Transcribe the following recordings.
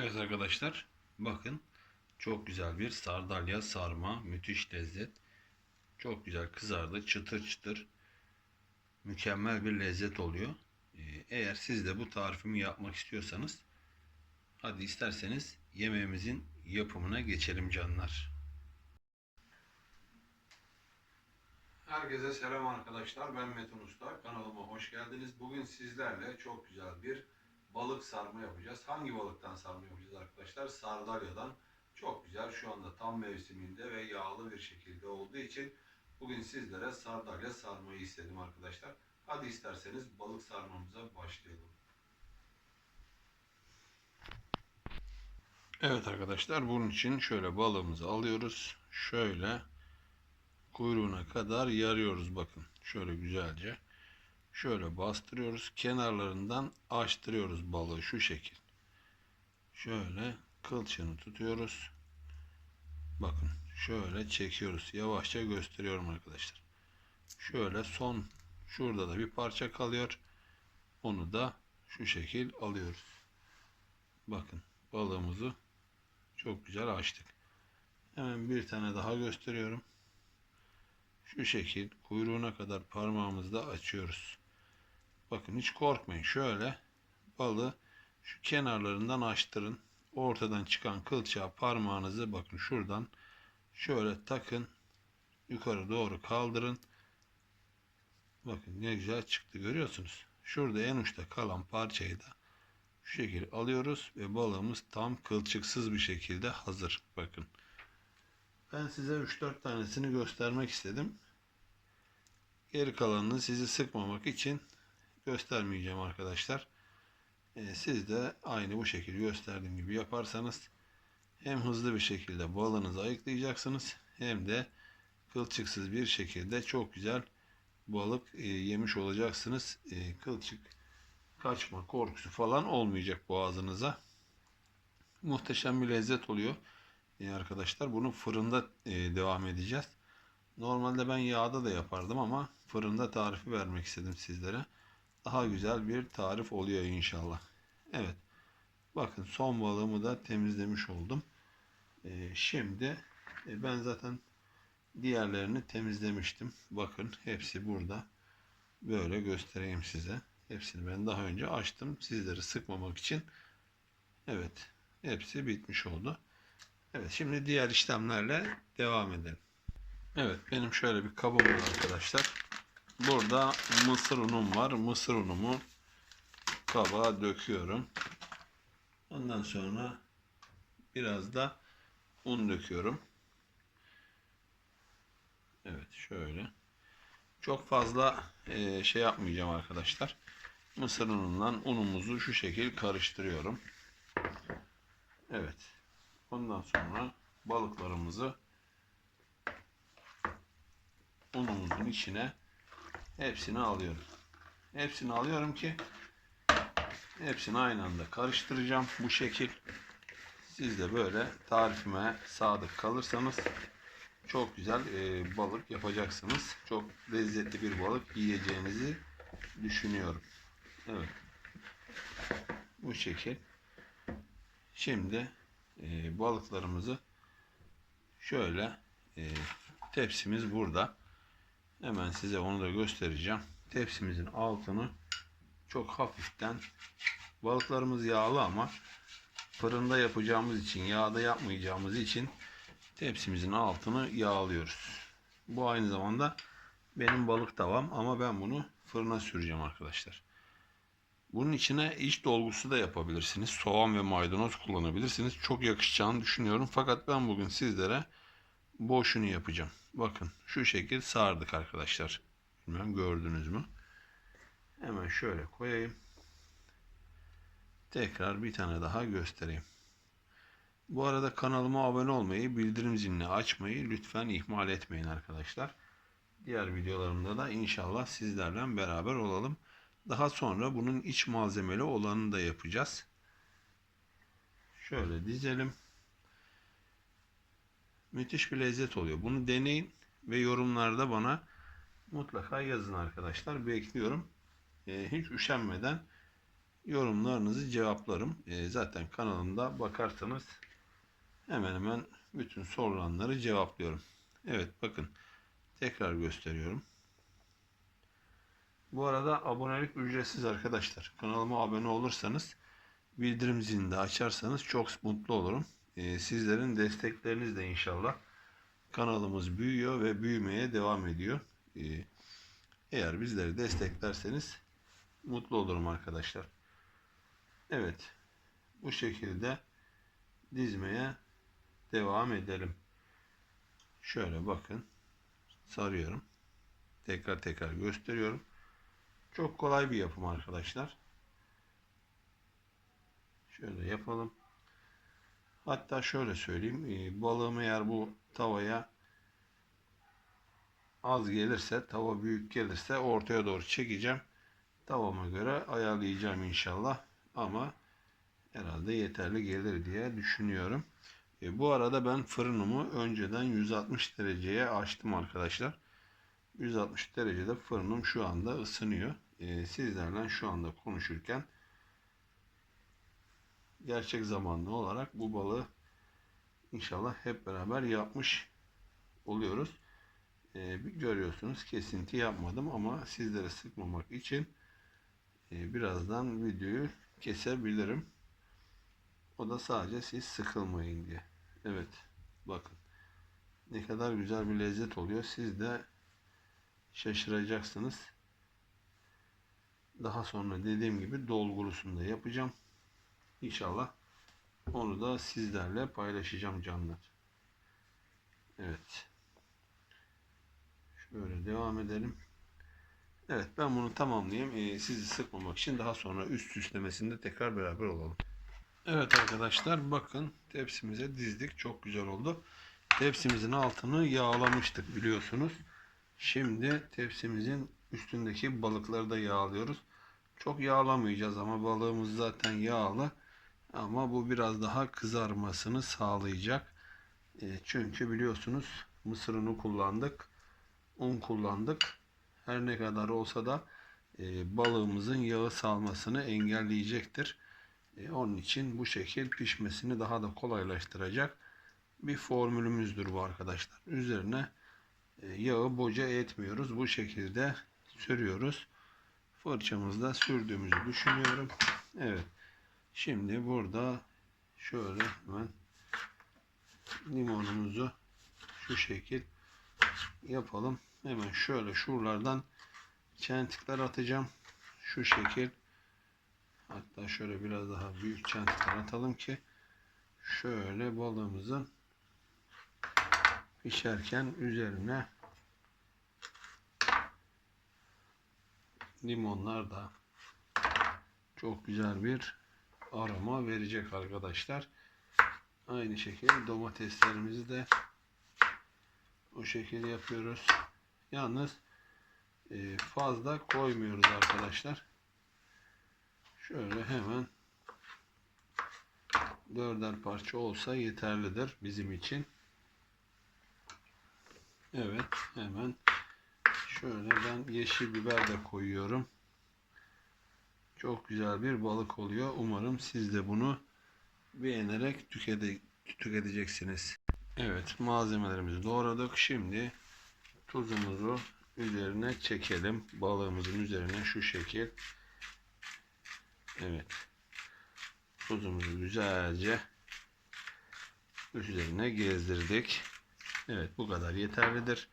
Evet arkadaşlar bakın çok güzel bir sardalya sarma müthiş lezzet. Çok güzel kızardı çıtır çıtır. Mükemmel bir lezzet oluyor. Ee, Eğer siz de bu tarifimi yapmak istiyorsanız hadi isterseniz yemeğimizin yapımına geçelim canlar. Herkese selam arkadaşlar. Ben Metin Usta. Kanalıma hoş geldiniz. Bugün sizlerle çok güzel bir balık sarma yapacağız. Hangi balıktan sarma yapacağız arkadaşlar? Sardalyadan. Çok güzel. Şu anda tam mevsiminde ve yağlı bir şekilde olduğu için bugün sizlere sardalya sarmayı istedim arkadaşlar. Hadi isterseniz balık sarmamıza başlayalım. Evet arkadaşlar bunun için şöyle balığımızı alıyoruz. Şöyle kuyruğuna kadar yarıyoruz bakın. Şöyle güzelce. Şöyle bastırıyoruz. Kenarlarından açtırıyoruz balığı şu şekil. Şöyle kılçığını tutuyoruz. Bakın şöyle çekiyoruz. Yavaşça gösteriyorum arkadaşlar. Şöyle son şurada da bir parça kalıyor. Onu da şu şekil alıyoruz. Bakın balığımızı çok güzel açtık. Hemen bir tane daha gösteriyorum. Şu şekil kuyruğuna kadar parmağımızda açıyoruz. Bakın hiç korkmayın. Şöyle balı şu kenarlarından açtırın. Ortadan çıkan kılçığa parmağınızı bakın şuradan şöyle takın. Yukarı doğru kaldırın. Bakın ne güzel çıktı görüyorsunuz. Şurada en uçta kalan parçayı da şu şekilde alıyoruz ve balığımız tam kılçıksız bir şekilde hazır. Bakın. Ben size 3-4 tanesini göstermek istedim. Geri kalanını sizi sıkmamak için göstermeyeceğim arkadaşlar. Ee, siz de aynı bu şekilde gösterdiğim gibi yaparsanız hem hızlı bir şekilde balığınızı ayıklayacaksınız hem de kılçıksız bir şekilde çok güzel balık e, yemiş olacaksınız. E, kılçık kaçma korkusu falan olmayacak boğazınıza. Muhteşem bir lezzet oluyor. E, arkadaşlar bunu fırında devam edeceğiz. Normalde ben yağda da yapardım ama fırında tarifi vermek istedim sizlere. Daha güzel bir tarif oluyor inşallah. Evet. Bakın son balığımı da temizlemiş oldum. E, şimdi e, ben zaten diğerlerini temizlemiştim. Bakın hepsi burada. Böyle göstereyim size. Hepsini ben daha önce açtım. Sizleri sıkmamak için. Evet. Hepsi bitmiş oldu. Evet şimdi diğer işlemlerle devam edelim. Evet benim şöyle bir kabım var arkadaşlar. Burada mısır unum var. Mısır unumu kaba döküyorum. Ondan sonra biraz da un döküyorum. Evet şöyle. Çok fazla e, şey yapmayacağım arkadaşlar. Mısır unundan unumuzu şu şekil karıştırıyorum. Evet. Ondan sonra balıklarımızı unumuzun içine hepsini alıyorum. Hepsini alıyorum ki hepsini aynı anda karıştıracağım bu şekil. Siz de böyle tarifime sadık kalırsanız çok güzel e, balık yapacaksınız. Çok lezzetli bir balık yiyeceğinizi düşünüyorum. Evet. Bu şekil. Şimdi e, balıklarımızı şöyle e, tepsimiz burada. Hemen size onu da göstereceğim. Tepsimizin altını çok hafiften balıklarımız yağlı ama fırında yapacağımız için yağda yapmayacağımız için tepsimizin altını yağlıyoruz. Bu aynı zamanda benim balık tavam ama ben bunu fırına süreceğim arkadaşlar. Bunun içine iç dolgusu da yapabilirsiniz. Soğan ve maydanoz kullanabilirsiniz. Çok yakışacağını düşünüyorum. Fakat ben bugün sizlere boşunu yapacağım. Bakın şu şekil sardık arkadaşlar. Bilmem gördünüz mü? Hemen şöyle koyayım. Tekrar bir tane daha göstereyim. Bu arada kanalıma abone olmayı, bildirim zilini açmayı lütfen ihmal etmeyin arkadaşlar. Diğer videolarımda da inşallah sizlerle beraber olalım. Daha sonra bunun iç malzemeli olanını da yapacağız. Şöyle dizelim. Müthiş bir lezzet oluyor. Bunu deneyin ve yorumlarda bana mutlaka yazın arkadaşlar. Bekliyorum. Ee, hiç üşenmeden yorumlarınızı cevaplarım. E, zaten kanalımda bakarsanız hemen hemen bütün sorulanları cevaplıyorum. Evet bakın tekrar gösteriyorum. Bu arada abonelik ücretsiz arkadaşlar. Kanalıma abone olursanız bildirim zilini de açarsanız çok mutlu olurum. Ee, sizlerin destekleriniz de inşallah kanalımız büyüyor ve büyümeye devam ediyor. Ee, eğer bizleri desteklerseniz mutlu olurum arkadaşlar. Evet. Bu şekilde dizmeye devam edelim. Şöyle bakın. Sarıyorum. Tekrar tekrar gösteriyorum. Çok kolay bir yapım arkadaşlar. Şöyle yapalım. Hatta şöyle söyleyeyim. e, Balığım eğer bu tavaya az gelirse, tava büyük gelirse ortaya doğru çekeceğim. Tavama göre ayarlayacağım inşallah. Ama herhalde yeterli gelir diye düşünüyorum. E, bu arada ben fırınımı önceden 160 dereceye açtım arkadaşlar. 160 derecede fırınım şu anda ısınıyor. E, sizlerle şu anda konuşurken gerçek zamanlı olarak bu balığı inşallah hep beraber yapmış oluyoruz. E, görüyorsunuz kesinti yapmadım ama sizlere sıkmamak için e, birazdan videoyu kesebilirim. O da sadece siz sıkılmayın diye. Evet. Bakın. Ne kadar güzel bir lezzet oluyor. Siz de şaşıracaksınız. Daha sonra dediğim gibi dolgurusunu da yapacağım. İnşallah onu da sizlerle paylaşacağım canlar. Evet. Şöyle devam edelim. Evet ben bunu tamamlayayım. Ee, sizi sıkmamak için daha sonra üst süslemesinde tekrar beraber olalım. Evet arkadaşlar bakın tepsimize dizdik. Çok güzel oldu. Tepsimizin altını yağlamıştık biliyorsunuz. Şimdi tepsimizin üstündeki balıkları da yağlıyoruz. Çok yağlamayacağız ama balığımız zaten yağlı. Ama bu biraz daha kızarmasını sağlayacak. E, çünkü biliyorsunuz mısır unu kullandık. Un kullandık. Her ne kadar olsa da e, balığımızın yağı salmasını engelleyecektir. E, onun için bu şekil pişmesini daha da kolaylaştıracak bir formülümüzdür bu arkadaşlar. Üzerine e, yağı boca etmiyoruz. Bu şekilde sürüyoruz. Fırçamızda sürdüğümüzü düşünüyorum. Evet. Şimdi burada şöyle hemen limonumuzu şu şekil yapalım. Hemen şöyle şuralardan çentikler atacağım. Şu şekil. Hatta şöyle biraz daha büyük çentikler atalım ki şöyle balığımızın pişerken üzerine limonlar da çok güzel bir aroma verecek arkadaşlar. Aynı şekilde domateslerimizi de o şekilde yapıyoruz. Yalnız e, fazla koymuyoruz arkadaşlar. Şöyle hemen dörder parça olsa yeterlidir bizim için. Evet hemen şöyle ben yeşil biber de koyuyorum. Çok güzel bir balık oluyor. Umarım siz de bunu beğenerek tükete, tüketeceksiniz. Evet malzemelerimizi doğradık. Şimdi tuzumuzu üzerine çekelim. Balığımızın üzerine şu şekil. Evet. Tuzumuzu güzelce üzerine gezdirdik. Evet bu kadar yeterlidir.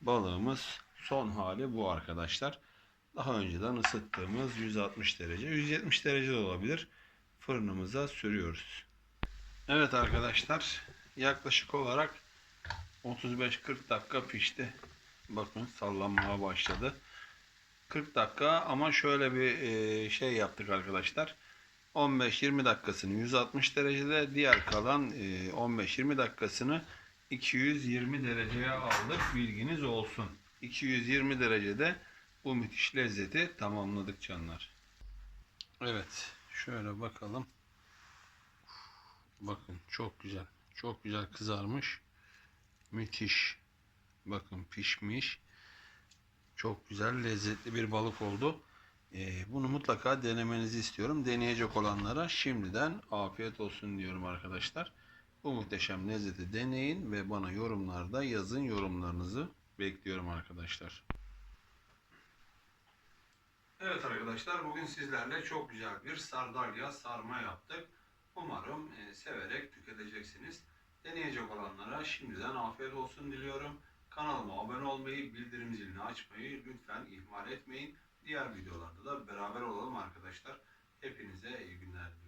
Balığımız son hali bu arkadaşlar. Daha önceden ısıttığımız 160 derece, 170 derece de olabilir. Fırınımıza sürüyoruz. Evet arkadaşlar yaklaşık olarak 35-40 dakika pişti. Bakın sallanmaya başladı. 40 dakika ama şöyle bir e, şey yaptık arkadaşlar. 15-20 dakikasını 160 derecede diğer kalan 15-20 dakikasını 220 dereceye aldık. Bilginiz olsun. 220 derecede bu müthiş lezzeti tamamladık canlar. Evet. Şöyle bakalım. Bakın çok güzel. Çok güzel kızarmış. Müthiş. Bakın pişmiş. Çok güzel lezzetli bir balık oldu. Ee, bunu mutlaka denemenizi istiyorum. Deneyecek olanlara şimdiden afiyet olsun diyorum arkadaşlar. Bu muhteşem lezzeti deneyin ve bana yorumlarda yazın yorumlarınızı bekliyorum arkadaşlar. Evet arkadaşlar bugün sizlerle çok güzel bir sardalya sarma yaptık. Umarım e, severek tüketeceksiniz. Deneyecek olanlara şimdiden afiyet olsun diliyorum. Kanalıma abone olmayı, bildirim zilini açmayı lütfen ihmal etmeyin. Diğer videolarda da beraber olalım arkadaşlar. Hepinize iyi günler diliyorum.